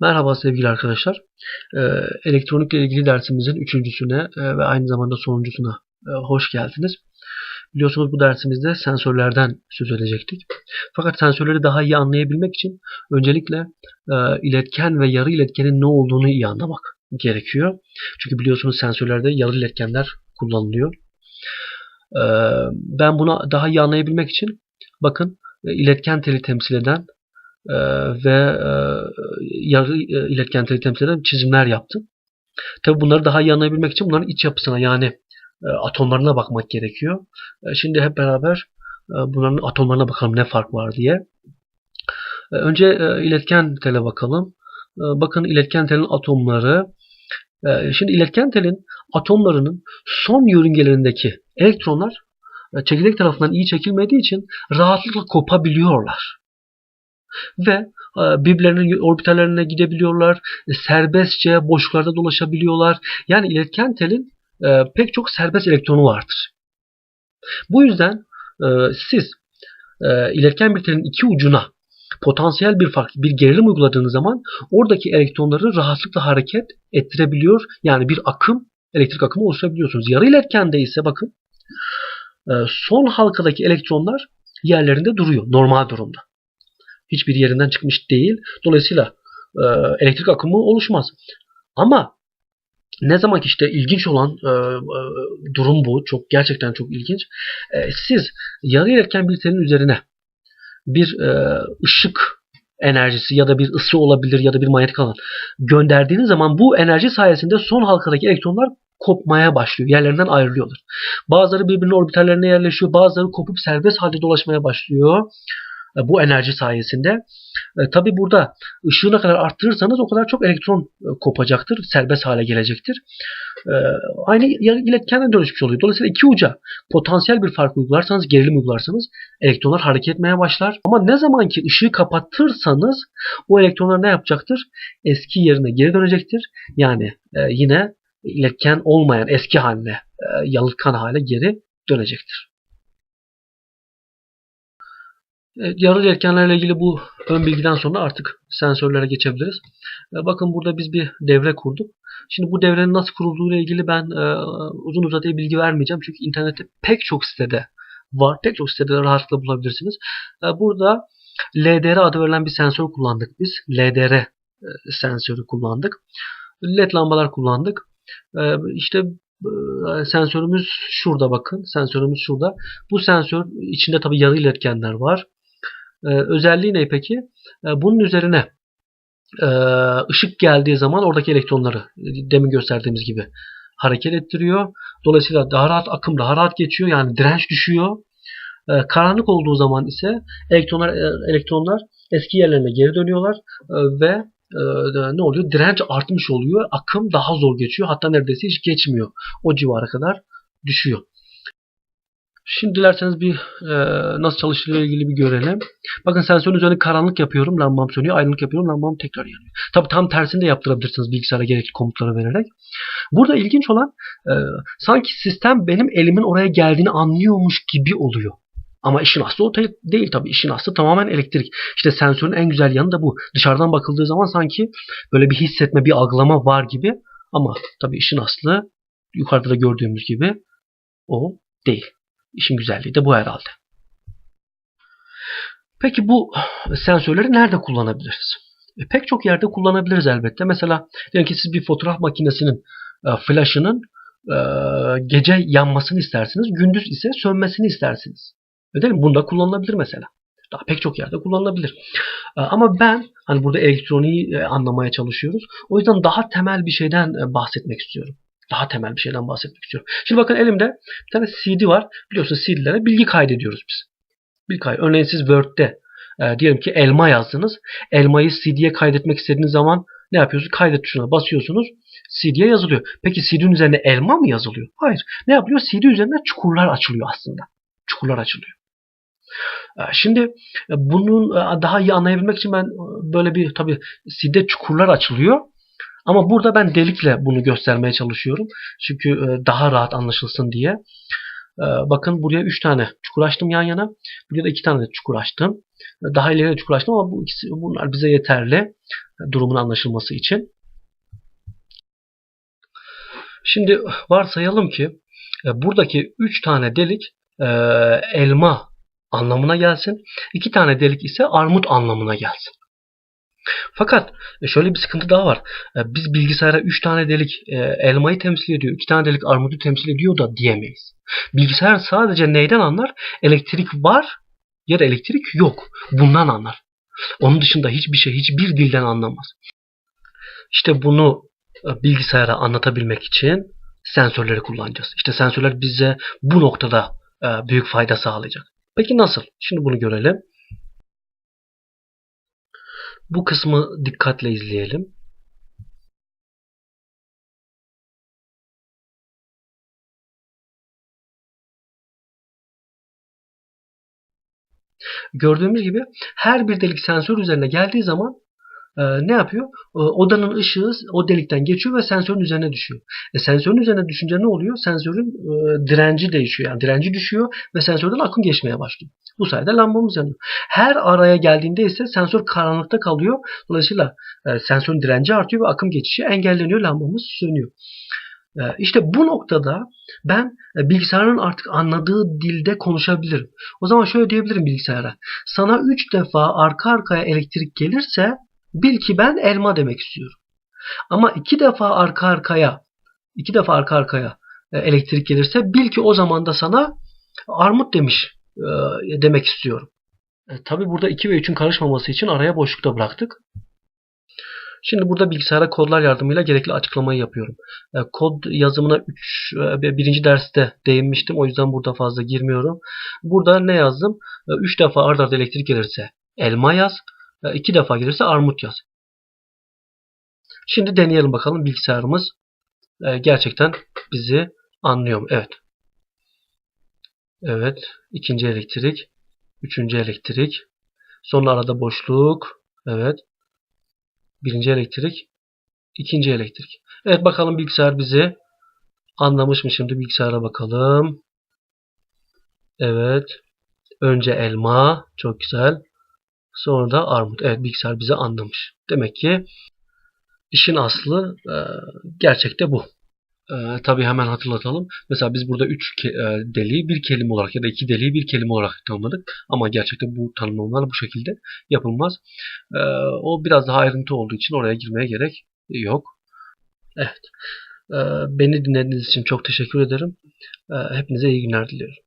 Merhaba sevgili arkadaşlar. Ee, elektronikle ilgili dersimizin üçüncüsüne e, ve aynı zamanda sonuncusuna e, hoş geldiniz. Biliyorsunuz bu dersimizde sensörlerden söz edecektik. Fakat sensörleri daha iyi anlayabilmek için öncelikle e, iletken ve yarı iletkenin ne olduğunu iyi anlamak gerekiyor. Çünkü biliyorsunuz sensörlerde yarı iletkenler kullanılıyor. E, ben bunu daha iyi anlayabilmek için bakın iletken teli temsil eden e, ve e, yarı e, iletken teli temsil eden çizimler yaptım. Tabi bunları daha iyi anlayabilmek için bunların iç yapısına yani e, atomlarına bakmak gerekiyor. E, şimdi hep beraber bunların atomlarına bakalım ne fark var diye. Önce iletken tele bakalım. Bakın iletken telin atomları. Şimdi iletken telin atomlarının son yörüngelerindeki elektronlar çekirdek tarafından iyi çekilmediği için rahatlıkla kopabiliyorlar ve e, birbirlerinin orbitallerine gidebiliyorlar. E, serbestçe boşluklarda dolaşabiliyorlar. Yani iletken telin e, pek çok serbest elektronu vardır. Bu yüzden siz iletken bir telin iki ucuna potansiyel bir fark, bir gerilim uyguladığınız zaman oradaki elektronları rahatlıkla hareket ettirebiliyor. Yani bir akım, elektrik akımı oluşturabiliyorsunuz. Yarı iletkende ise bakın son halkadaki elektronlar yerlerinde duruyor normal durumda hiçbir yerinden çıkmış değil. Dolayısıyla e, elektrik akımı oluşmaz. Ama ne zaman ki işte ilginç olan e, e, durum bu. Çok gerçekten çok ilginç. E, siz yarı iletken bir telin üzerine bir e, ışık enerjisi ya da bir ısı olabilir ya da bir manyetik alan gönderdiğiniz zaman bu enerji sayesinde son halkadaki elektronlar kopmaya başlıyor. Yerlerinden ayrılıyorlar. Bazıları birbirinin orbitallerine yerleşiyor. Bazıları kopup serbest halde dolaşmaya başlıyor. E, bu enerji sayesinde. E, Tabi burada ışığı ne kadar arttırırsanız o kadar çok elektron e, kopacaktır. Serbest hale gelecektir. E, aynı iletkene dönüşmüş oluyor. Dolayısıyla iki uca potansiyel bir fark uygularsanız, gerilim uygularsanız elektronlar hareket etmeye başlar. Ama ne zaman ki ışığı kapatırsanız o elektronlar ne yapacaktır? Eski yerine geri dönecektir. Yani e, yine iletken olmayan eski haline, e, yalıtkan hale geri dönecektir. Evet, yarı iletkenlerle ilgili bu ön bilgiden sonra artık sensörlere geçebiliriz. E, bakın burada biz bir devre kurduk. Şimdi bu devrenin nasıl kurulduğu ile ilgili ben e, uzun uzadıya bilgi vermeyeceğim. Çünkü internette pek çok sitede var. Pek çok sitede rahatlıkla bulabilirsiniz. E, burada LDR adı verilen bir sensör kullandık biz. LDR sensörü kullandık. LED lambalar kullandık. İşte sensörümüz şurada bakın. Sensörümüz şurada. Bu sensör içinde tabi yarı iletkenler var. Ee, özelliği ne peki? Ee, bunun üzerine e, ışık geldiği zaman oradaki elektronları demin gösterdiğimiz gibi hareket ettiriyor. Dolayısıyla daha rahat akım daha rahat geçiyor. Yani direnç düşüyor. Ee, karanlık olduğu zaman ise elektronlar e, elektronlar eski yerlerine geri dönüyorlar ve e, ne oluyor? Direnç artmış oluyor. Akım daha zor geçiyor. Hatta neredeyse hiç geçmiyor. O civara kadar düşüyor. Şimdi dilerseniz bir e, nasıl çalıştığıyla ilgili bir görelim. Bakın sensörün üzerine karanlık yapıyorum. Lambam sönüyor. Aydınlık yapıyorum. Lambam tekrar yanıyor. Tabi tam tersini de yaptırabilirsiniz bilgisayara gerekli komutları vererek. Burada ilginç olan e, sanki sistem benim elimin oraya geldiğini anlıyormuş gibi oluyor. Ama işin aslı o değil tabii. İşin aslı tamamen elektrik. İşte sensörün en güzel yanı da bu. Dışarıdan bakıldığı zaman sanki böyle bir hissetme, bir algılama var gibi. Ama tabii işin aslı yukarıda da gördüğümüz gibi o değil. İşin güzelliği de bu herhalde. Peki bu sensörleri nerede kullanabiliriz? E, pek çok yerde kullanabiliriz elbette. Mesela diyelim ki siz bir fotoğraf makinesinin e, flash'ının e, gece yanmasını istersiniz. Gündüz ise sönmesini istersiniz. Öyle mi? Bunda kullanılabilir mesela. Daha pek çok yerde kullanılabilir. E, ama ben hani burada elektroniği e, anlamaya çalışıyoruz. O yüzden daha temel bir şeyden e, bahsetmek istiyorum. Daha temel bir şeyden bahsetmek istiyorum. Şimdi bakın elimde bir tane CD var. Biliyorsunuz CD'lere bilgi kaydediyoruz biz. Bilgi kaydı. Örneğin siz Word'de e, diyelim ki elma yazdınız. Elmayı CD'ye kaydetmek istediğiniz zaman ne yapıyorsunuz? Kaydet tuşuna basıyorsunuz. CD'ye yazılıyor. Peki CD'nin üzerine elma mı yazılıyor? Hayır. Ne yapıyor? CD üzerinde çukurlar açılıyor aslında. Çukurlar açılıyor. E, şimdi e, bunun e, daha iyi anlayabilmek için ben böyle bir tabii CD çukurlar açılıyor. Ama burada ben delikle bunu göstermeye çalışıyorum. Çünkü e, daha rahat anlaşılsın diye. E, bakın buraya 3 tane çukur açtım yan yana. Buraya da 2 tane de çukur açtım. E, daha ileri çukur açtım ama bu ikisi, bunlar bize yeterli. durumun anlaşılması için. Şimdi varsayalım ki buradaki 3 tane delik elma anlamına gelsin. 2 tane delik ise armut anlamına gelsin. Fakat e, şöyle bir sıkıntı daha var. E, Biz bilgisayara 3 tane delik e, elmayı temsil ediyor, 2 tane delik armudu temsil ediyor da diyemeyiz. Bilgisayar sadece neyden anlar? Elektrik var ya da elektrik yok. Bundan anlar. Onun dışında hiçbir şey, hiçbir dilden anlamaz. İşte bunu bilgisayara anlatabilmek için sensörleri kullanacağız. İşte sensörler bize bu noktada büyük fayda sağlayacak. Peki nasıl? Şimdi bunu görelim. Bu kısmı dikkatle izleyelim. Gördüğümüz gibi her bir delik sensör üzerine geldiği zaman e, ne yapıyor? E, odanın ışığı o delikten geçiyor ve sensörün üzerine düşüyor. E, sensörün üzerine düşünce ne oluyor? Sensörün e, direnci değişiyor. Yani direnci düşüyor ve sensörden akım geçmeye başlıyor. Bu sayede lambamız yanıyor. Her araya geldiğinde ise sensör karanlıkta kalıyor. Dolayısıyla e, sensörün direnci artıyor ve akım geçişi engelleniyor. Lambamız sönüyor. E, işte bu noktada ben e, bilgisayarın artık anladığı dilde konuşabilirim. O zaman şöyle diyebilirim bilgisayara. Sana 3 defa arka arkaya elektrik gelirse bil ki ben elma demek istiyorum. Ama 2 defa arka arkaya 2 defa arka arkaya e, elektrik gelirse bil ki o zaman da sana armut demiş e, demek istiyorum. E, Tabi burada 2 ve 3'ün karışmaması için araya boşlukta bıraktık. Şimdi burada bilgisayara kodlar yardımıyla gerekli açıklamayı yapıyorum. E, Kod yazımına 3 birinci derste değinmiştim. O yüzden burada fazla girmiyorum. Burada ne yazdım? 3 defa ard arda elektrik gelirse elma yaz. 2 defa gelirse armut yaz. Şimdi deneyelim bakalım bilgisayarımız e, gerçekten bizi anlıyor mu? Evet. Evet. ikinci elektrik. Üçüncü elektrik. Sonra arada boşluk. Evet. Birinci elektrik. ikinci elektrik. Evet bakalım bilgisayar bizi anlamış mı şimdi bilgisayara bakalım. Evet. Önce elma. Çok güzel. Sonra da armut. Evet bilgisayar bizi anlamış. Demek ki işin aslı e, gerçekte bu. E, tabii hemen hatırlatalım. Mesela biz burada 3 e, deliği bir kelime olarak ya da 2 deliği bir kelime olarak tanımladık. Ama gerçekte bu tanımlamalar bu şekilde yapılmaz. E, o biraz daha ayrıntı olduğu için oraya girmeye gerek yok. Evet. E, beni dinlediğiniz için çok teşekkür ederim. E, hepinize iyi günler diliyorum.